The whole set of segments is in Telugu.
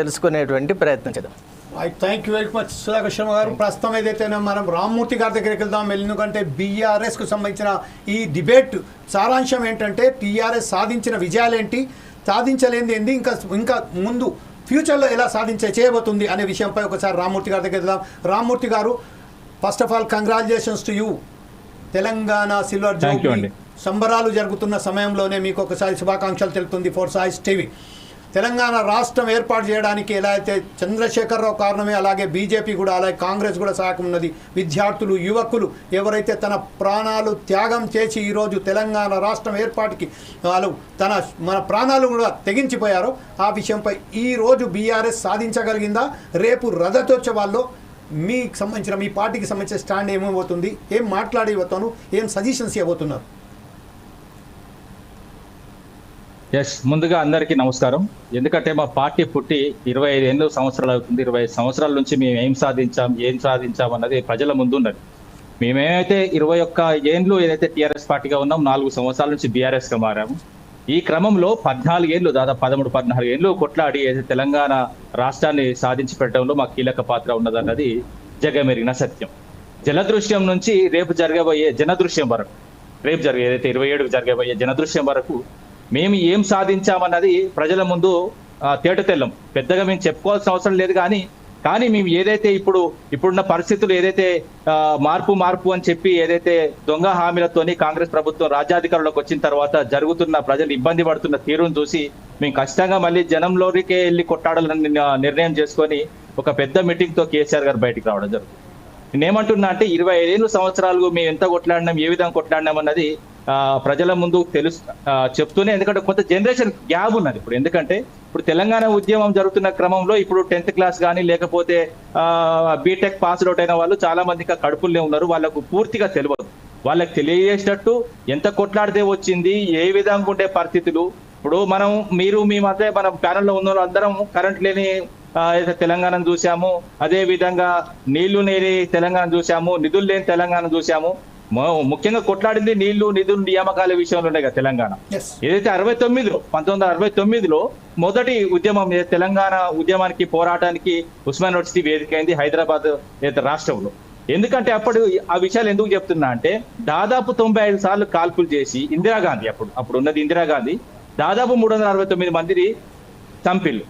తెలుసుకునేటువంటి ప్రయత్నం చేద్దాం. Thank you very much Sudhakar Sharma గారు. ప్రస్తుతం ఏదైతే మనం రామ్మూర్తి గారి దగ్గరికి వెళ్దాం. ఎందుకంటే బీఆర్ఎస్కు సంబంధించిన ఈ డిబేట్ సారాంశం ఏంటంటే టీఆర్ఎస్ సాధించిన విజయాలేంటి? సాధించలేనిది ఏంది? ఇంకా ఇంకా ముందు ఫ్యూచర్లో ఎలా సాధించే చేయబోతుంది అనే విషయంపై ఒకసారి రామ్మూర్తి గారి దగ్గరికి వెళ్దాం. రామ్మూర్తి గారు first of all congratulations to you Telangana silver jubilee. సంబరాలు జరుగుతున్న సమయంలోనే మీకు ఒకసారి శుభాకాంక్షలు తెలుపుతుంది. Four సాయిస్ TV. తెలంగాణ రాష్ట్రం ఏర్పాటు చేయడానికి ఎలా అయితే చంద్రశేఖరరావు కారణమే అలాగే బీజేపీ కూడా అలాగే కాంగ్రెస్ కూడా సహాయకం ఉన్నది. విద్యార్థులు యువకులు ఎవరైతే తన ప్రాణాలు త్యాగం చేసి ఈరోజు తెలంగాణ రాష్ట్రం ఏర్పాటుకి వాళ్ళు తన మన ప్రాణాలు కూడా తెగించిపోయారో ఆ విషయంపై ఈరోజు బీఆర్ఎస్ సాధించగలిగిందా? రేపు రథతోత్సవాల్లో మీకు సంబంధించిన మీ పార్టీకి సంబంధించిన స్టాండ్ ఏమైపోతుంది ఏం మాట్లాడబోతాను ఏం సజెషన్స్ ఇవ్వబోతున్నారు? ఎస్ ముందుగా అందరికీ నమస్కారం. ఎందుకంటే మా పార్టీ పుట్టి ఇరవై ఐదు ఎనిమిది సంవత్సరాలు అవుతుంది. ఇరవై ఐదు సంవత్సరాల నుంచి మేము ఏం సాధించాం ఏం సాధించాం అన్నది ప్రజల ముందు ఉన్నది. మేమేమైతే ఇరవై ఒక్క ఏండ్లు ఏదైతే టీఆర్ఎస్ పార్టీగా ఉన్నాం నాలుగు సంవత్సరాల నుంచి బీఆర్ఎస్గా మారాము. ఈ క్రమంలో పద్నాలుగు ఏళ్ళు దాదాపు పదమూడు పద్నాలుగు ఏళ్ళు కొట్లాడి ఏదైతే తెలంగాణ రాష్ట్రాన్ని సాధించి పెట్టడంలో మా కీలక పాత్ర ఉన్నదన్నది జగమెరిగిన సత్యం. జలదృశ్యం నుంచి రేపు జరగబోయే జనదృశ్యం వరకు రేపు జరిగే ఏదైతే ఇరవై ఏడుకు జరగబోయే జనదృశ్యం వరకు మేము ఏం సాధించామన్నది ప్రజల ముందు తేట తెల్లం పెద్దగా మేము చెప్పుకోవాల్సిన అవసరం లేదు కానీ కానీ మేము ఏదైతే ఇప్పుడు ఇప్పుడున్న పరిస్థితులు ఏదైతే మార్పు మార్పు అని చెప్పి ఏదైతే దొంగ హామీలతోని కాంగ్రెస్ ప్రభుత్వం రాజ్యాధికారంలోకి వచ్చిన తర్వాత జరుగుతున్న ప్రజలు ఇబ్బంది పడుతున్న తీరును చూసి మేము ఖచ్చితంగా మళ్ళీ జనంలోనికే వెళ్ళి కొట్టాడాలని నిర్ణయం చేసుకొని ఒక పెద్ద మీటింగ్తో కేసీఆర్ గారు బయటికి రావడం జరుగుతుంది. నేనేమంటున్నా అంటే ఇరవై ఐదేళ్ళు సంవత్సరాలు మేము ఎంత కొట్లాడినాం ఏ విధంగా కొట్లాడినాం అన్నది ప్రజల ముందు తెలుసు చెప్తూనే ఎందుకంటే కొంత జనరేషన్ గ్యాప్ ఉన్నది ఇప్పుడు. ఎందుకంటే ఇప్పుడు తెలంగాణ ఉద్యమం జరుగుతున్న క్రమంలో ఇప్పుడు టెన్త్ క్లాస్ కానీ లేకపోతే బీటెక్ పాస్ అవుట్ అయిన వాళ్ళు చాలా మంది ఇంకా కడుపుల్లో ఉన్నారు. వాళ్ళకు పూర్తిగా తెలియదు వాళ్ళకి తెలియజేసినట్టు ఎంత కొట్లాడితే వచ్చింది ఏ విధంగా ఉండే పరిస్థితులు. ఇప్పుడు మనం మీరు మీ మధ్య మన ప్యానల్లో ఉన్న అందరం కరెంట్ లేని తెలంగాణను చూసాము అదే విధంగా నీళ్ళు లేని తెలంగాణ చూసాము నిధులు లేని తెలంగాణ చూసాము ముఖ్యంగా కొట్లాడింది నీళ్ళు నిధులు నియామకాల విషయంలో ఉన్నాయి కదా తెలంగాణ. ఏదైతే అరవై తొమ్మిదిలో పంతొమ్మిది వందల అరవై తొమ్మిదిలో మొదటి ఉద్యమం తెలంగాణ ఉద్యమానికి పోరాటానికి ఉస్మాన్ యూనివర్సిటీ వేదిక అయింది హైదరాబాద్ రాష్ట్రంలో. ఎందుకంటే అప్పుడు ఆ విషయాలు ఎందుకు చెప్తున్నా అంటే దాదాపు తొంభై ఐదు సార్లు కాల్పులు చేసి ఇందిరాగాంధీ అప్పుడు అప్పుడు ఉన్నది ఇందిరాగాంధీ దాదాపు మూడు వందల అరవై తొమ్మిది మందిని చంపిల్లు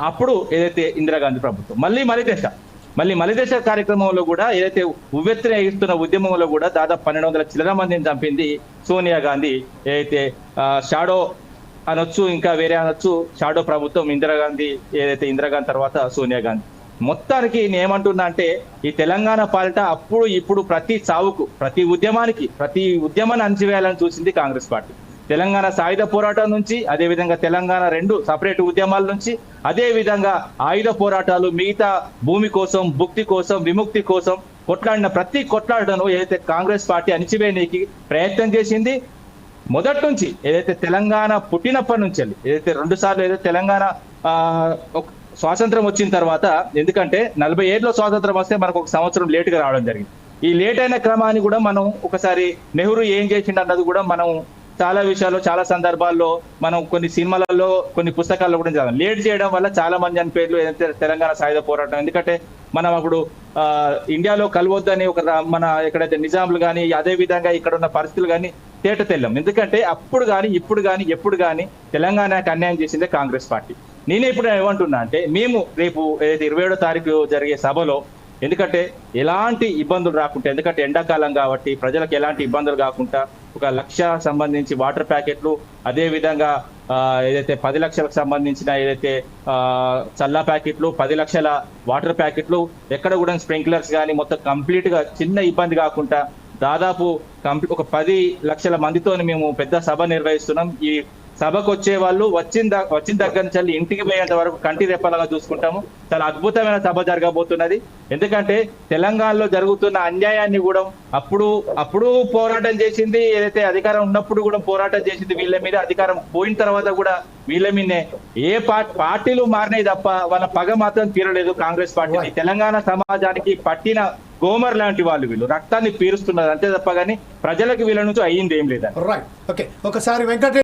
అప్పుడు ఏదైతే ఇందిరాగాంధీ ప్రభుత్వం మళ్ళీ మలిదశ మళ్ళీ మలిదశ కార్యక్రమంలో కూడా ఏదైతే ఉవ్వెత్తున ఉద్యమంలో కూడా దాదాపు పన్నెండు వందల చిల్లర మందిని చంపింది సోనియా గాంధీ. ఏదైతే షాడో అనొచ్చు ఇంకా వేరే అనొచ్చు షాడో ప్రభుత్వం ఇందిరాగాంధీ ఏదైతే ఇందిరాగాంధీ తర్వాత సోనియా గాంధీ. మొత్తానికి నేనేమంటున్నా అంటే ఈ తెలంగాణ పాలిట అప్పుడు ఇప్పుడు ప్రతి చావుకు ప్రతి ఉద్యమానికి ప్రతి ఉద్యమాన్ని అణచివేయాలని చూసింది కాంగ్రెస్ పార్టీ. తెలంగాణ సాయుధ పోరాటం నుంచి అదేవిధంగా తెలంగాణ రెండు సపరేట్ ఉద్యమాల నుంచి అదేవిధంగా ఆయుధ పోరాటాలు మిగతా భూమి కోసం భుక్తి కోసం విముక్తి కోసం కొట్లాడిన ప్రతి కొట్లాడను ఏదైతే కాంగ్రెస్ పార్టీ అణిచివేయడానికి ప్రయత్నం చేసింది మొదటి నుంచి ఏదైతే తెలంగాణ పుట్టినప్పటి నుంచి ఏదైతే రెండు సార్లు ఏదైతే తెలంగాణ ఒక స్వాతంత్రం వచ్చిన తర్వాత ఎందుకంటే నలభై ఏడులో స్వాతంత్రం వస్తే మనకు ఒక సంవత్సరం లేటుగా రావడం జరిగింది. ఈ లేట్ అయిన క్రమాన్ని కూడా మనం ఒకసారి నెహ్రూ ఏం చేసిండు అన్నది కూడా మనం చాలా విషయాల్లో చాలా సందర్భాల్లో మనం కొన్ని సినిమాలలో కొన్ని పుస్తకాల్లో కూడా చదివాం లేట్ చేయడం వల్ల చాలా మంది చనిపోయారు ఏదైతే తెలంగాణ సాయుధ పోరాటం. ఎందుకంటే మనం అప్పుడు ఆ, ఇండియాలో కలవద్దని ఒక రా- మన ఎక్కడైతే నిజాములు కానీ అదే విధంగా ఇక్కడ ఉన్న పరిస్థితులు కానీ తేట తెల్లం. ఎందుకంటే అప్పుడు కానీ ఇప్పుడు కానీ ఎప్పుడు కానీ తెలంగాణకి అన్యాయం చేసిందే కాంగ్రెస్ పార్టీ. నేనే ఇప్పుడు ఏమంటున్నా అంటే మేము రేపు ఏదైతే ఇరవై ఏడో తారీఖు జరిగే సభలో ఎందుకంటే ఎలాంటి ఇబ్బందులు రాకుండా ఎందుకంటే ఎండాకాలం కాబట్టి ప్రజలకు ఎలాంటి ఇబ్బందులు కాకుండా ఒక లక్ష సంబంధించి వాటర్ ప్యాకెట్లు అదేవిధంగా ఏదైతే పది లక్షలకు సంబంధించిన ఏదైతే చల్లా ప్యాకెట్లు పది లక్షల వాటర్ ప్యాకెట్లు ఎక్కడ కూడా స్ప్రింక్లర్స్ కానీ మొత్తం కంప్లీట్గా చిన్న ఇబ్బంది కాకుండా దాదాపు కంప్లీ ఒక పది లక్షల మందితో మేము పెద్ద సభ నిర్వహిస్తున్నాం. ఈ సభకు వచ్చే వాళ్ళు వచ్చిన వచ్చిన దగ్గర నుంచి వెళ్ళి ఇంటికి పోయేంత వరకు కంటి రెప్పలాగా చూసుకుంటాము. చాలా అద్భుతమైన సభ జరగబోతున్నది. ఎందుకంటే తెలంగాణలో జరుగుతున్న అన్యాయాన్ని కూడా అప్పుడు అప్పుడు పోరాటం చేసింది ఏదైతే అధికారం ఉన్నప్పుడు కూడా పోరాటం చేసింది వీళ్ళ మీద అధికారం పోయిన తర్వాత కూడా వీళ్ళ మీదనే. ఏ పార్టీ పార్టీలు మారినాయి తప్ప వాళ్ళ పగ మాత్రం తీరలేదు కాంగ్రెస్ పార్టీ. తెలంగాణ సమాజానికి పట్టిన గోమర్ లాంటి వాళ్ళు వీళ్ళు. రక్తాన్ని పీరుస్తున్నారు అంతే తప్ప కానీ ప్రజలకు వీళ్ళ నుంచి అయ్యింది ఏం రైట్ ఓకే ఒకసారి వెంకట